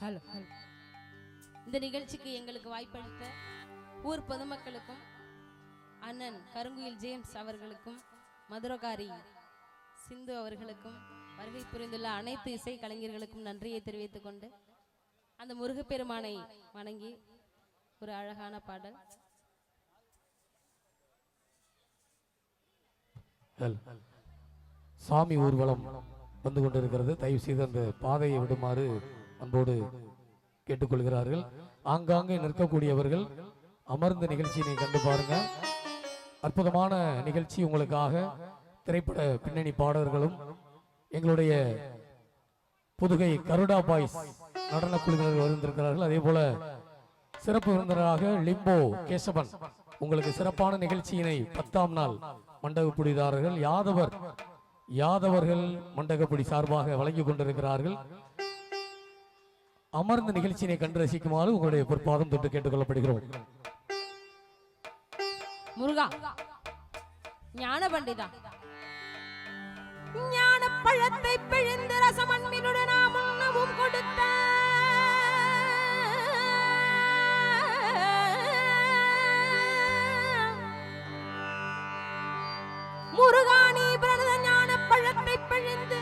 Hello hello இந்த நிகழ்ச்சிக்கு எங்களுக்கு வாய்ப்பளித்த ஊர் பொதுமக்களுக்கும் அண்ணன் கருங்குயில் ஜேம்ஸ் அவர்களுக்கும் மதுரகாரி சிந்து அவர்களுக்கும் வருகை புரிந்துள்ள அனைத்து இசை கலைஞர்களுக்கும் நன்றியை தெரிவித்துக் கொண்டு அந்த முருகப்பெருமானை வணங்கி ஒரு அழகான பாடல். சாமி ஊர்வலம் வந்து கொண்டிருக்கிறது. தயவு செய்து அந்த பாதையை விடுமாறு அன்போடு கேட்டுக்கொள்கிறார்கள். ஆங்காங்கே நிற்கக்கூடியவர்கள் அமர்ந்த நிகழ்ச்சியினை கண்டு பாருங்க. அற்புதமான நிகழ்ச்சி உங்களுக்காக திரைப்பட பின்னணி பாடகர்களும் எங்களுடைய புதுகை கருடா பாய்ஸ் நடன குழுவினர் வந்திருக்கிறார்கள். அதே போல சிறப்பு விருந்தினராக லிம்போ கேசவன் உங்களுக்கு சிறப்பான நிகழ்ச்சியினை பத்தாம் நாள் மண்டகப்புடிதாரர்கள் யாதவர் யாதவர்கள் மண்டகப்புடி சார்பாக வழங்கிக் கொண்டிருக்கிறார்கள். அமர்ந்த நிகழ்ச்சியினை கண்டு ரசிக்குமாறு உங்களுடைய பொற்பாதம் தொட்டு கேட்டுக்கொள்ளப்படுகிறோம். முருகா ஞான பண்டிதா. ஞான பழத்தை பிழிந்து ரசமண்ணினுடன் நாம் உண்ணவும் கொடுத்த பிறந்த ஞான பழத்தை பிழிந்து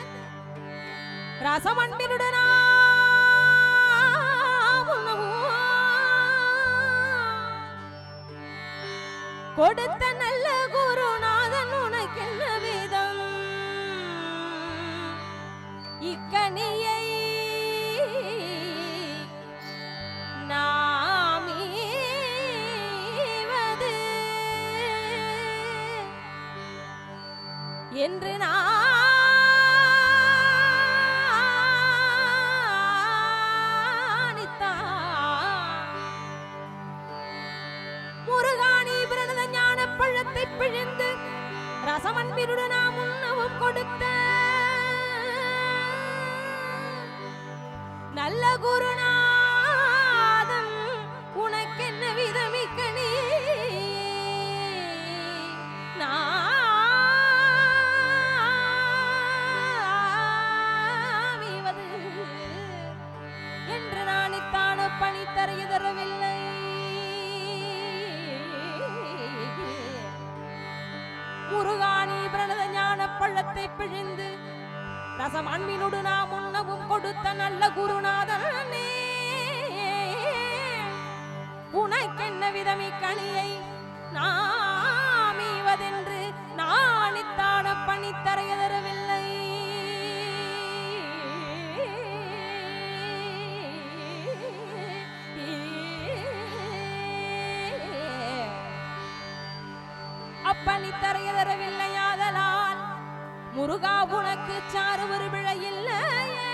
கொடுத்த நல்ல குருநாதன் உனக்கு என்ன விதம்? இக்கணியை நாமீவது. என்று நான் நல்ல குருநாதன் உனக்கென்ன நீ? நாவது என்று நான் இத்தான பணி தரையுதரவில்லை முருகாணி பிரணத ஞான பள்ளத்தை பிழிந்து ரசம் அன்பினோடு நாம் உண்ணவும் கொடுத்த நல்ல குருநாதனே உனக்கென்ன விதமி கனியை நாமீவதென்று நான் இத்தான பணி தரையுதரவில்லை அப்பனி முருகா உனக்கு சாறு ஒரு விழை இல்லையே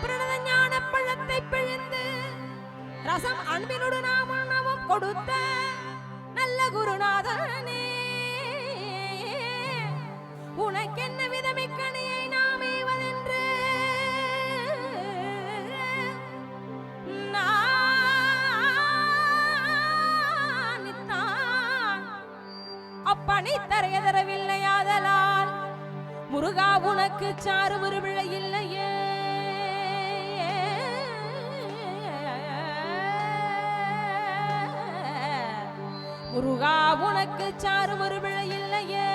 பிரணத ஞான பழத்தை பிழிந்து ரசம் அன்பினுடன் நாம் உண்ணவும் கொடுத்த நல்ல குருநாதனே அப்பணி தரைய முருகா உனக்கு சாறு ஒரு விழை இல்லையே. முருகா உனக்கு சாறு ஒரு விழை இல்லையே.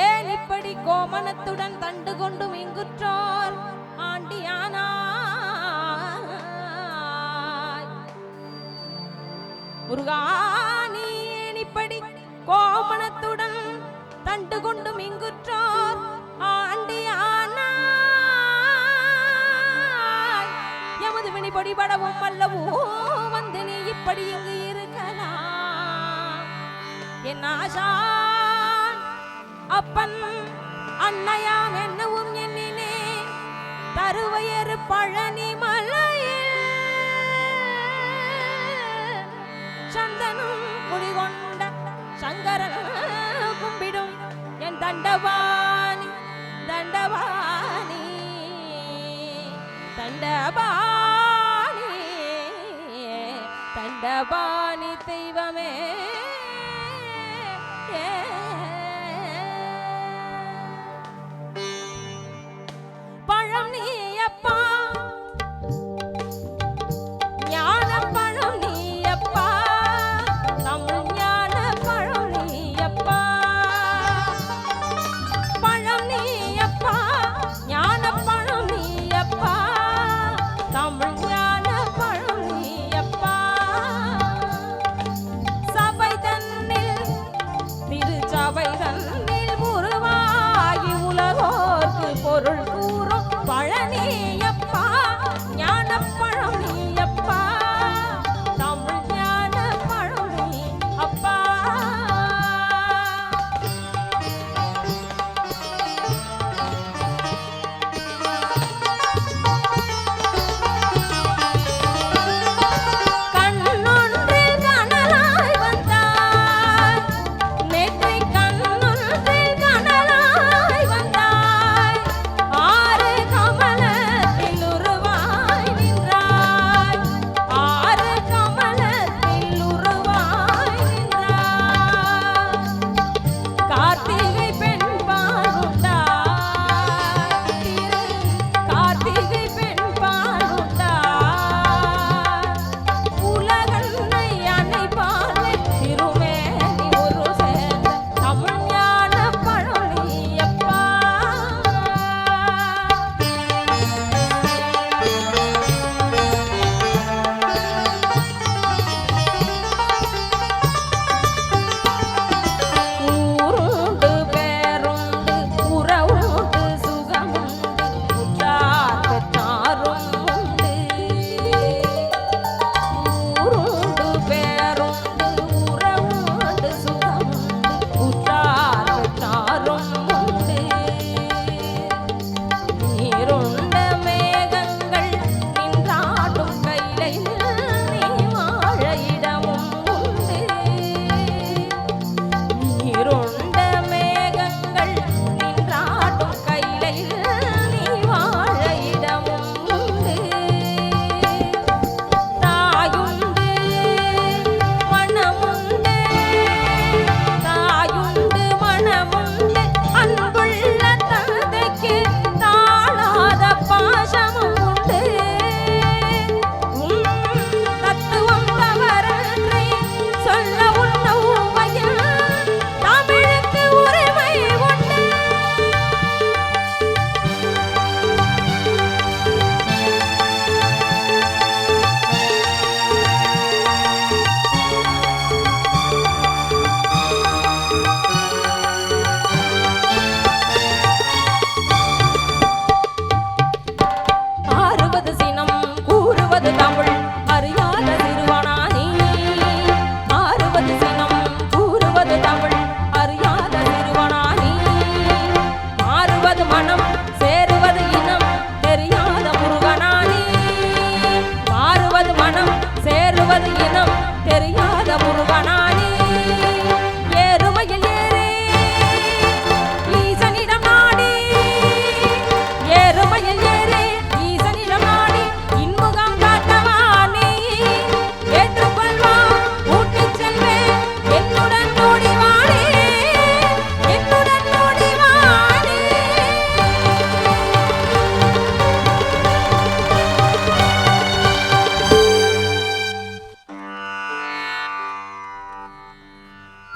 ஏன் இப்படி கோமணத்துடன் தண்டு கொண்டும் இங்குற்றோர்? ஆண்டியானாய் முருகா கோமணத்துடன் தண்டு கொண்டு மிங்குற்றோர் ஆண்டியானாய். எமது வினிபடி படவும் அல்லவோ வந்து நீ இப்படி இங்கு இருக்கலாம் என் ஆசான் அப்பன் அன்னையாம் என்னவும் எண்ணினே தருவையர் பழனிமா சந்தனும் குடிகொண்ட சங்கரன் கும்பிடும் என் தண்டபாணி தண்டபாணி தண்டபாணி தண்டபாணி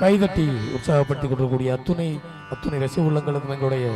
கைதட்டி உற்சாகப்படுத்திக் கொண்டிருக்கக்கூடிய அத்துணை அத்துணை ரசிக உள்ளங்களுக்கும் எங்களுடைய